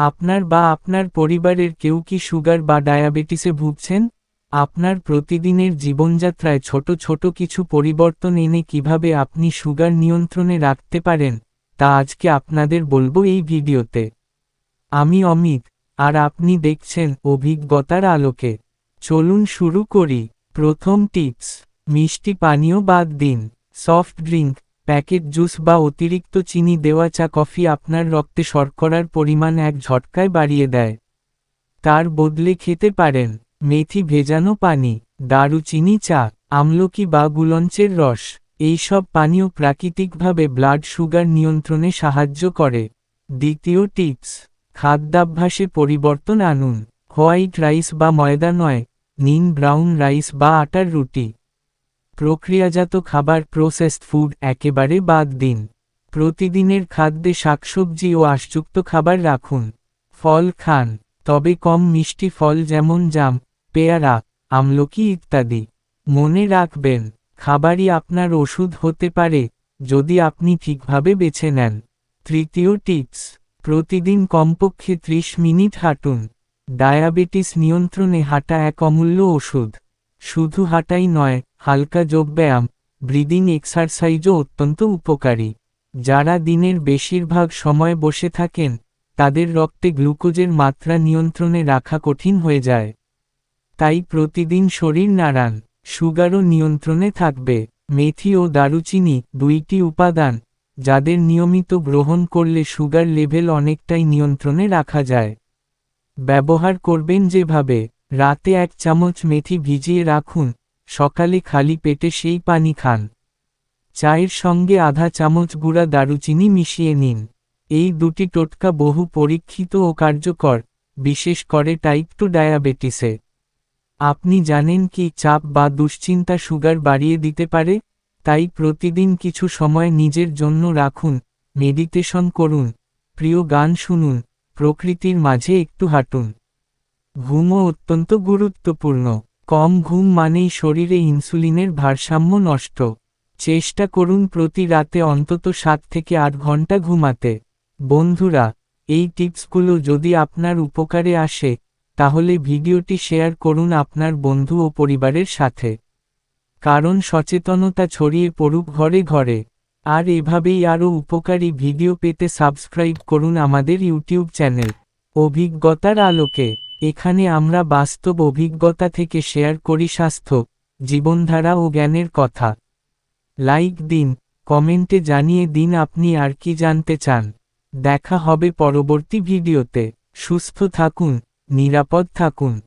আপনার বা আপনার পরিবারের কেউ কি সুগার বা ডায়াবেটিসে ভুগছেন? আপনার প্রতিদিনের জীবনযাত্রায় ছোট ছোট কিছু পরিবর্তন এনে কীভাবে আপনি সুগার নিয়ন্ত্রণে রাখতে পারেন? তা আজকে আপনাদের বলব এই ভিডিওতে। আমি অমিত, আর আপনি দেখছেন অভিজ্ঞতার আলোকে। চলুন শুরু করি। প্রথম টিপস, মিষ্টি পানীয় বাদ দিন। সফট ড্রিঙ্ক প্যাকেট জুস বা অতিরিক্ত চিনি দেওয়া চা কফি আপনার রক্তে শর্করার পরিমাণ এক ঝটকায় বাড়িয়ে দেয়। তার বদলে খেতে পারেন মেথি ভেজানো পানি, দারুচিনি চা, আমলকি বা গুলঞ্চের রস। এইসব পানীয় প্রাকৃতিকভাবে ব্লাড সুগার নিয়ন্ত্রণে সাহায্য করে। দ্বিতীয় টিপস, খাদ্যাভ্যাসে পরিবর্তন আনুন। হোয়াইট রাইস বা ময়দা নয়, নিন ব্রাউন রাইস বা আটার রুটি। প্রক্রিয়াজাত খাবার প্রসেসড ফুড একেবারে বাদ দিন। প্রতিদিনের খাদ্যে শাকসবজি ও আশযুক্ত খাবার রাখুন। ফল খান, তবে কম মিষ্টি ফল যেমন জাম, পেয়ারা, আমলকি ইত্যাদি। মনে রাখবেন, খাবারই আপনার ওষুধ হতে পারে, যদি আপনি ঠিকভাবে বেছে নেন। তৃতীয় টিপস, প্রতিদিন কমপক্ষে ৩০ মিনিট হাঁটুন। ডায়াবেটিস নিয়ন্ত্রণে হাঁটা এক অমূল্য ওষুধ। শুধু হাঁটাই নয়, হালকা যোগব্যায়াম, ব্রিদিং এক্সারসাইজও অত্যন্ত উপকারী। যারা দিনের বেশিরভাগ সময় বসে থাকেন, তাদের রক্তে গ্লুকোজের মাত্রা নিয়ন্ত্রণে রাখা কঠিন হয়ে যায়। তাই প্রতিদিন শরীর নাড়ান, সুগারও নিয়ন্ত্রণে থাকবে। মেথি ও দারুচিনি দুইটি উপাদান, যাদের নিয়মিত গ্রহণ করলে সুগার লেভেল অনেকটাই নিয়ন্ত্রণে রাখা যায়। ব্যবহার করবেন যেভাবে রাতে এক চামচ মেথি ভিজিয়ে রাখুন, সকালে খালি পেটে সেই পানি খান। চায়ের সঙ্গে আধা চামচ গুঁড়া দারুচিনি মিশিয়ে নিন। এই দুটি টোটকা বহু পরীক্ষিত ও কার্যকর, বিশেষ করে টাইপ টু ডায়াবেটিসে আপনি জানেন কি চাপ বা দুশ্চিন্তা সুগার বাড়িয়ে দিতে পারে? তাই প্রতিদিন কিছু সময় নিজের জন্য রাখুন, মেডিটেশন করুন, প্রিয় গান শুনুন, প্রকৃতির মাঝে একটু হাঁটুন। ঘুমও অত্যন্ত গুরুত্বপূর্ণ। কম ঘুম মানেই শরীরে ইনসুলিনের ভারসাম্য নষ্ট। চেষ্টা করুন প্রতি রাতে অন্তত সাত থেকে আট ঘণ্টা ঘুমাতে। বন্ধুরা, এই টিপসগুলো যদি আপনার উপকারে আসে, তাহলে ভিডিওটি শেয়ার করুন আপনার বন্ধু ও পরিবারের সাথে। কারণ সচেতনতা ছড়িয়ে পড়ুক ঘরে ঘরে। আর এভাবেই আরও উপকারী ভিডিও পেতে সাবস্ক্রাইব করুন আমাদের ইউটিউব চ্যানেল। অভিজ্ঞতার আলোকে। এখানে আমরা বাস্তব অভিজ্ঞতা থেকে শেয়ার করি স্বাস্থ্য, জীবনধারা ও জ্ঞানের কথা। লাইক দিন, কমেন্টে জানিয়ে দিন আপনি আর কি জানতে চান। দেখা হবে পরবর্তী ভিডিওতে। সুস্থ থাকুন, নিরাপদ থাকুন।